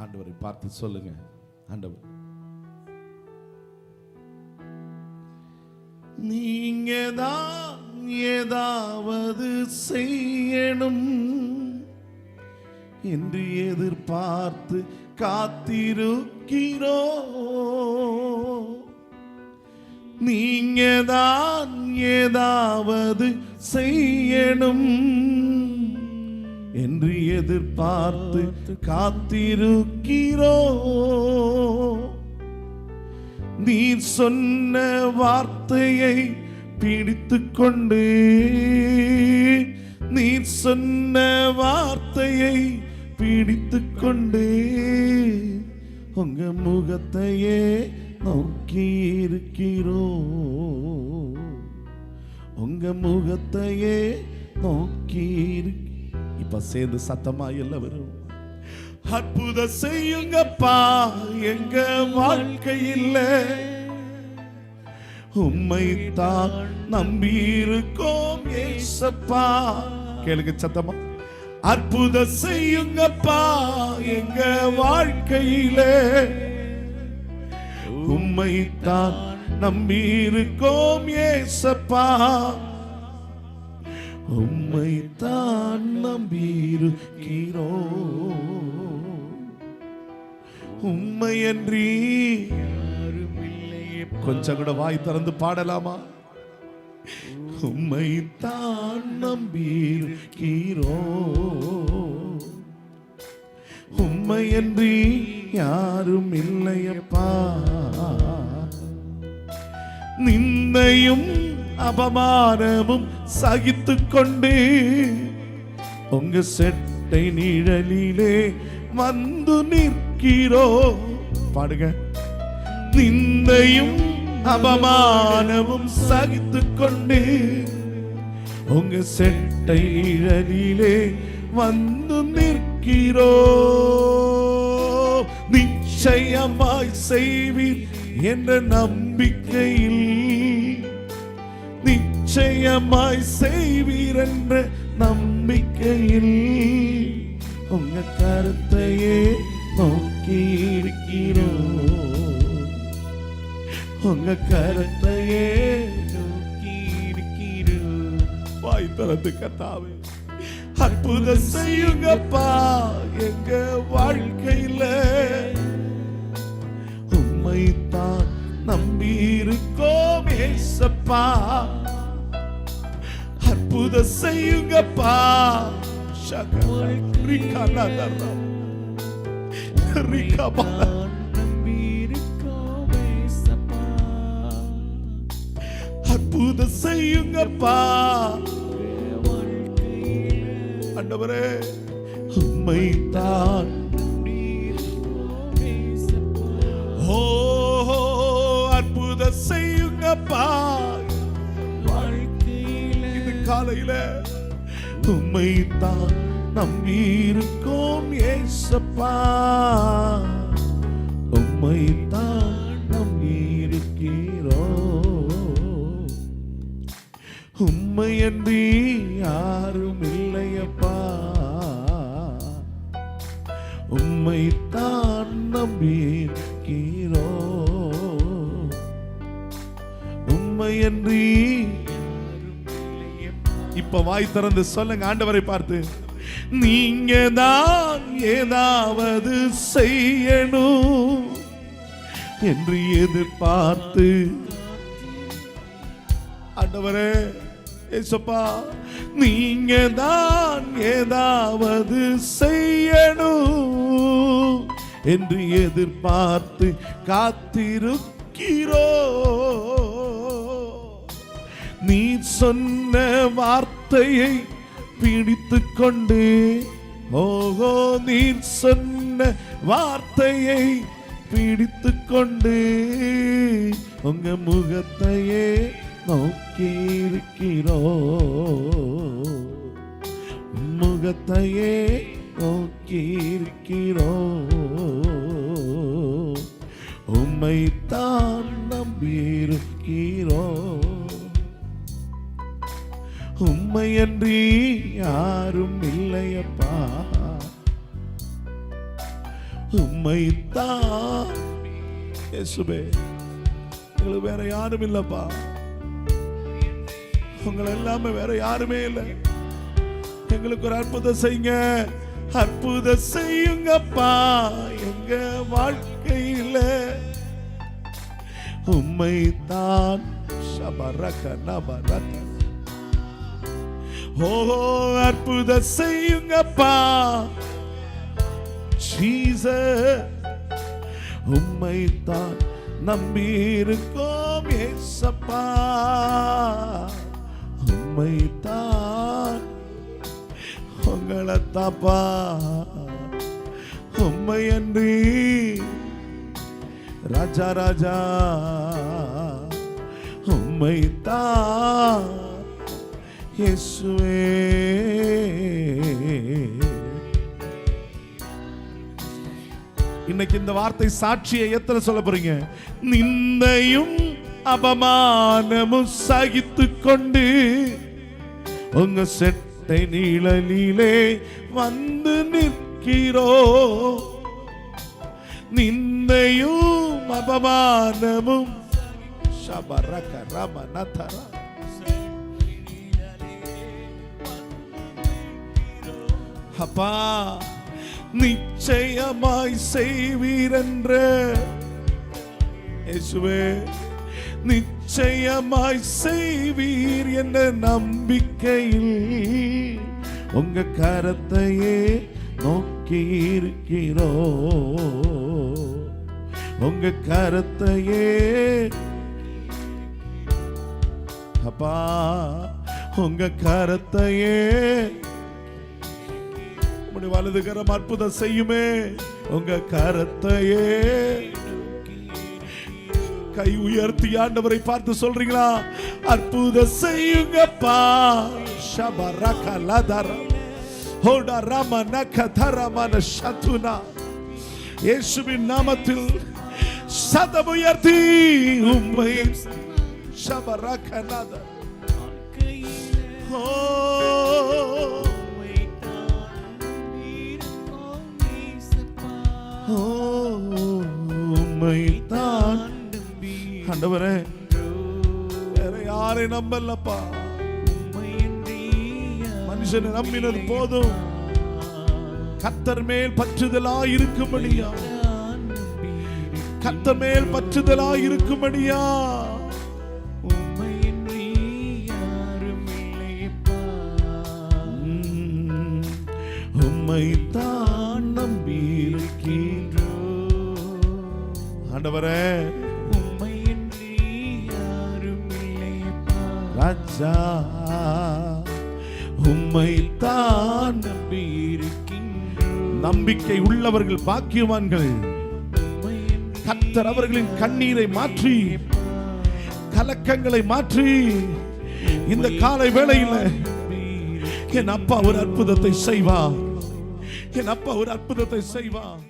ஆண்டவரை பார்த்து சொல்லுங்க ஆண்டவர். நீங்க தான் ஏதாவது செய்யணும் என்று எதிர்பார்த்து காத்திருக்கிறோ. நீங்க தான் ஏதாவது செய்யணும் என்று எதிர்பார்த்து காத்திருக்கிறோ. நீர் சொன்ன வார்த்தையை பிடித்து கொண்டு நீர் சொன்ன வார்த்தையை பிடித்து கொண்டு உங்க முகத்தையே நோக்கி இருக்கிறோ. உங்க முகத்தையே நோக்கி இரு- இப்ப சேர்ந்து சத்தமா எல்லாரும். அற்புத செய்யுங்கப்பா எங்க வாழ்க்கையில் உம்மை தான் நம்பி இருக்கோம் ஏசப்பா. கேளுங்க சத்தமா. அற்புத செய்யுங்கப்பா எங்க வாழ்க்கையில உம்மை தான் நம்பி இருக்கோம் ஏசப்பா. உம்மை தான் நம்பியிருக்கிறோ. உண்மையன்றி கொஞ்சம் கூட வாய் திறந்து பாடலாமா? உம்மை தான் நம்பியிருக்கிறோ. உண்மையன்றி யாரும் இல்லையப்பா. நிந்தையும் அபமானமும் சகித்து கொண்டு உங்க செட்டை நிழலிலே வந்து நிற்கிறோ. பாடுங்க. நிந்தையும் அபமானமும் சகித்து கொண்டு உங்க செட்டை நிழலிலே வந்து நிற்கிறோ. நிச்சயமாய் செய்வீர் என்ற நம்பிக்கையில் நிச்சயமாய் செய்வீர் என்ற நம்பிக்கையில் உங்க கருத்தையே நோக்கி இருக்கிறோம். உங்க கருத்தையே நோக்கி இருக்கிறோம். வாய் திறந்து கத்தாவே. அற்புத செய்யுங்கப்பா. எங்க வாழ்க்கையில உம்மை நம்பி இருக்கோம் ஏசப்பா. அற்புத செய்யுங்கப்பா. அற்புத செய்யுங்கப்பா. ஆண்டவரே உம்மை தான். ஓ அற்புத செய்யுங்கப்பா. காலையில. உம்மை தான் நம்பி இருக்கோம் ஏசப்பா. உம்மை தான் நம்பி உம்மை உம்மையன்றி யாரும் இல்லையப்பா. உம்மை தான் நம்பியிருக்கிறோ உம்மையன்றி இப்ப வாய் திறந்து சொல்லுங்க ஆண்டவரை பார்த்து. நீங்க தான் ஏதாவது செய்யணும் என்று எதிர்பார்த்து. ஆண்டவரே ஏசப்பா நீங்க தான் ஏதாவது செய்யணும் என்று எதிர்பார்த்து காத்திருக்கிறோ நீ சொன்ன வார்த்தையை பிடித்து கொண்டு ஓஹோ நீர் சொன்ன வார்த்தையை பிடித்து கொண்டு உங்க முகத்தையே நோக்கி இருக்கிறோ முகத்தையே நோக்கி இருக்கிறோ உம்மைத்தான் தான் உம்மையன்றி யாரும் இல்லையப்பா. உம்மைத்தான். இயேசுவே எங்களுக்கு வேற யாரும் இல்லப்பா. உங்களை எல்லாமே வேற யாருமே இல்லை. எங்களுக்கு ஒரு அற்புதம் செய்யுங்க. அற்புதம் செய்யுங்கப்பா. எங்க வாழ்க்கையில உம்மைத்தான். சபரக நபரக ஓ அற்புத செய்யுங்கப்பா. ஜீசஸ் உம்மைத்தான் நம்பி இருக்கோம் ஏசப்பா. உம்மைத்தான் உங்களை தாப்பா உம்மை அன்றி ராஜா ராஜா. உம்மைத்தான் இயேசுவே. இன்னைக்கு இந்த வார்த்தை சாட்சியை எத்தனை சொல்ல போறீங்க? நிந்தையும் அபமானமும் சகித்து கொண்டு உங்க செட்டை நீளலிலே வந்து நிற்கிறோ. நிந்தையும் அபமானமும் சபரக ரமணதரா அப்பா நிச்சயமாய் செய்வீரென்ற. நிச்சயமாய் செய்வீர் என்ற நம்பிக்கையில் உங்க கரத்தையே நோக்கி இருக்கிறோ உங்க கரத்தையே அப்பா உங்க கரத்தையே உம்முடைய வலது கரம் அற்புதம் செய்யுமே. உங்க கரத்தையே கை உயர்த்தி ஆண்டவரை பார்த்து சொல்றீங்களா? அற்புதம் செய்யுங்கப்பா. ஷபரக லதர ஹோட ரம நக தரமன சத்துனா இயேசுவின் நாமத்தில் சதம் உயர்த்தி உம்மை. ஷபரக லதர ஓ ஓ, உம்மைத்தான் ஆண்டவரே வேற யாரை நம்பலப்பா? மனுஷனை நம்பினது போதும். கத்தர் மேல் பற்றுதலா இருக்கும்படியா கத்தர் மேல் பற்றுதலா இருக்கும்படியா உம், உம்மைத்தான் ஆண்டவரே. ராஜா உம்மைத்தான் நம்பிக்கை உள்ளவர்கள் பாக்கியவான்கள். கத்தர் அவர்களின் கண்ணீரை மாற்றி கலக்கங்களை மாற்றி இந்த காலை வேளையில் என் அப்பா ஒரு அற்புதத்தை செய்வார். என் அப்பா ஒரு அற்புதத்தை செய்வார்.